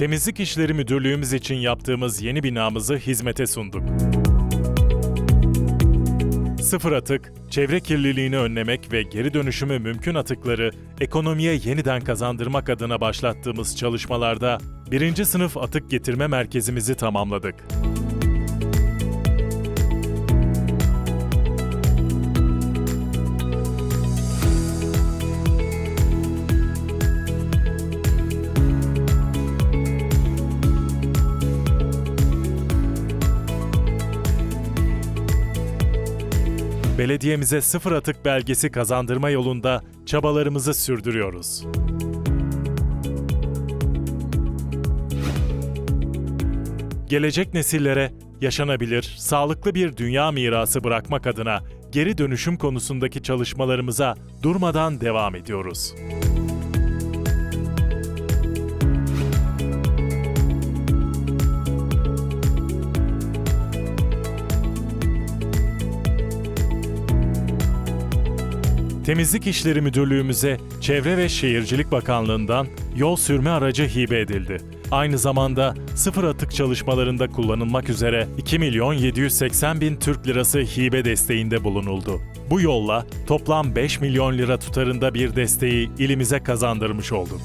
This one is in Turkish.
Temizlik İşleri Müdürlüğümüz için yaptığımız yeni binamızı hizmete sunduk. Sıfır atık, çevre kirliliğini önlemek ve geri dönüşümü mümkün atıkları ekonomiye yeniden kazandırmak adına başlattığımız çalışmalarda birinci sınıf atık getirme merkezimizi tamamladık. Belediyemize sıfır atık belgesi kazandırma yolunda çabalarımızı sürdürüyoruz. Gelecek nesillere yaşanabilir, sağlıklı bir dünya mirası bırakmak adına geri dönüşüm konusundaki çalışmalarımıza durmadan devam ediyoruz. Temizlik İşleri Müdürlüğümüze Çevre ve Şehircilik Bakanlığı'ndan yol sürme aracı hibe edildi. Aynı zamanda sıfır atık çalışmalarında kullanılmak üzere 2 milyon 780 bin Türk lirası hibe desteğinde bulunuldu. Bu yolla toplam 5 milyon lira tutarında bir desteği ilimize kazandırmış olduk.